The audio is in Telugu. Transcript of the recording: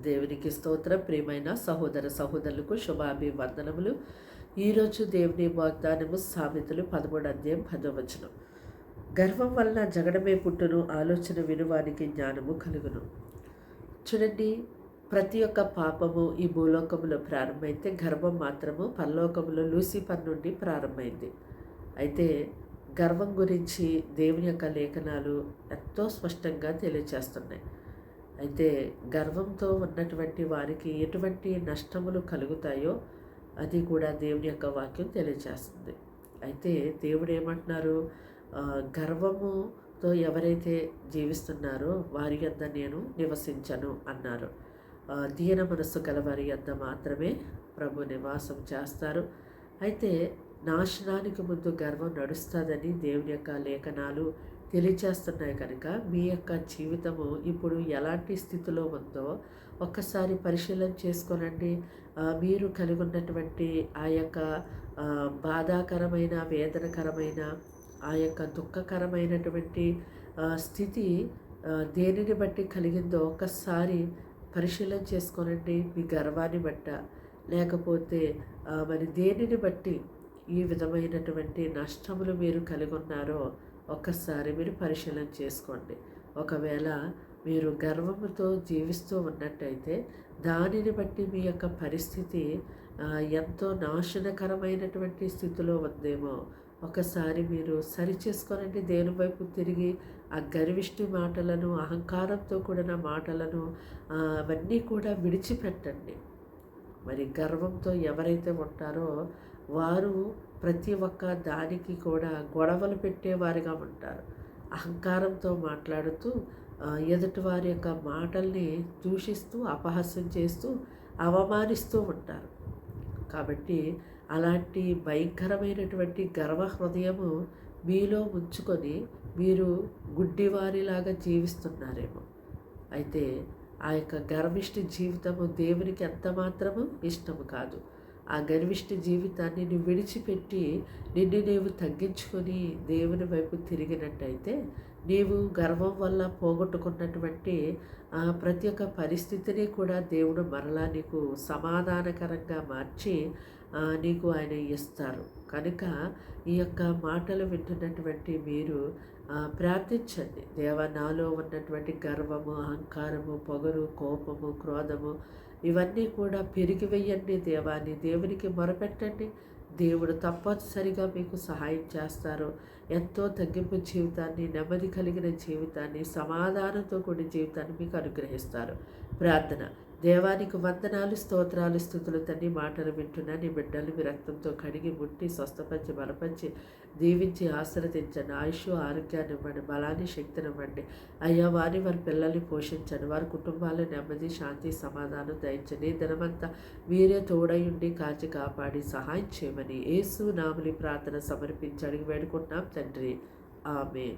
దేవునికి స్తోత్రం. ప్రియమైన సహోదర సహోదరులకు శుభాభివందనములు. ఈరోజు దేవుని వాగ్దానము సామెతలు పదమూడు అధ్యాయం పదవచనం గర్వం వలన జగడమే పుట్టును ఆలోచన వినువానికి జ్ఞానము కలుగును. చూడండి ప్రతి ఒక్క పాపము ఈ భూలోకములో ప్రారంభమైతే గర్వం మాత్రము పరలోకంలో లూసిఫర్ నుండి ప్రారంభమైంది. అయితే గర్వం గురించి దేవుని యొక్క లేఖనాలు ఎంతో స్పష్టంగా తెలియచేస్తున్నాయి. అయితే గర్వంతో ఉన్నటువంటి వారికి ఎటువంటి నష్టములు కలుగుతాయో అది కూడా దేవుని యొక్క వాక్యం తెలియజేస్తుంది అయితే దేవుడు ఏమంటున్నారు? గర్వముతో ఎవరైతే జీవిస్తున్నారో వారి యొద్ద నేను నివసించను అన్నారు. దీన మనస్సు గలవారి యొద్ద మాత్రమే ప్రభు నివాసం చేస్తారు. అయితే నాశనానికి ముందు గర్వం నడుస్తుందని దేవుని యొక్క లేఖనాలు తెలియచేస్తున్నాయి కనుక మీ యొక్క జీవితము ఇప్పుడు ఎలాంటి స్థితిలో ఉందో ఒక్కసారి పరిశీలన చేసుకోనండి. మీరు కలిగి ఉన్నటువంటి ఆ యొక్క బాధాకరమైన వేదనకరమైన ఆ యొక్క దుఃఖకరమైనటువంటి స్థితి దేనిని బట్టి కలిగిందో ఒక్కసారి పరిశీలన చేసుకోనండి. మీ గర్వాన్ని బట్ట లేకపోతే మరి దేనిని బట్టి ఈ విధమైనటువంటి నష్టములు మీరు కలిగి ఉన్నారో ఒక్కసారి మీరు పరిశీలన చేసుకోండి. ఒకవేళ మీరు గర్వముతో జీవిస్తూ ఉన్నట్టయితే దానిని బట్టి మీ యొక్క పరిస్థితి ఎంతో నాశనకరమైనటువంటి స్థితిలో ఉందేమో. ఒకసారి మీరు సరిచేసుకోనండి దేని వైపు తిరిగి ఆ గర్విష్టి మాటలను అహంకారంతో కూడిన మాటలను అవన్నీ కూడా విడిచిపెట్టండి. మరి గర్వంతో ఎవరైతే ఉంటారో వారు ప్రతి ఒక్క దానికి కూడా గొడవలు పెట్టేవారిగా ఉంటారు. అహంకారంతో మాట్లాడుతూ ఎదుటివారి ఎదుటి వారి యొక్క మాటల్ని దూషిస్తూ అపహాస్యం చేస్తూ అవమానిస్తూ ఉంటారు. కాబట్టి అలాంటి భయంకరమైనటువంటి గర్వ హృదయము మీలో ఉంచుకొని మీరు గుడ్డివారిలాగా జీవిస్తున్నారేమో. అయితే ఆ యొక్క గర్విష్టి జీవితము దేవునికి ఎంత మాత్రము ఇష్టము కాదు. ఆ గర్విష్టి జీవితాన్ని నువ్వు విడిచిపెట్టి నిన్ను నీవు తగ్గించుకొని దేవుని వైపు తిరిగినట్టయితే నీవు గర్వం వల్ల పోగొట్టుకున్నటువంటి ఆ ప్రతి ఒక్క పరిస్థితిని కూడా దేవుడు మరలా నీకు సమాధానకరంగా మార్చి నీకు ఆయన ఇస్తారు. కనుక ఈ యొక్క మాటలు వింటున్నటువంటి మీరు ప్రార్థించండి. దేవ నాలో ఉన్నటువంటి గర్వము అహంకారము పొగరు కోపము క్రోధము ఇవన్నీ కూడా పెరిగి వెయ్యండి దేవాన్ని. దేవునికి మొరపెట్టండి. దేవుడు తప్పనిసరిగా మీకు సహాయం చేస్తారు. ఎంతో తగ్గింపు జీవితాన్ని నెమ్మది కలిగిన జీవితాన్ని సమాధానంతో కూడిన జీవితాన్ని మీకు అనుగ్రహిస్తారు. ప్రార్థన. దేవానికి వందనాలు స్తోత్రాలు స్థుతులు తండ్రి మాటలు వింటున్నా నీ బిడ్డలు మీ రక్తంతో కడిగి ముట్టి స్వస్థపరిచి బలపరిచి దీవించి ఆశ్రదించండి ఆయుష్ ఆరోగ్యాన్ని ఇవ్వండి. బలాన్ని శక్తిని ఇవ్వండి. అయ్యా వారిని వారి పిల్లల్ని పోషించండి. వారి కుటుంబాలు నెమ్మది శాంతి సమాధానం దయించండి దినమంతా మీరే తోడయుండి కాచి కాపాడి సహాయం చేయమని యేసు నామలి ప్రార్థన సమర్పించి అడిగి వేడుకుంటున్నాం. తండ్రి ఆమె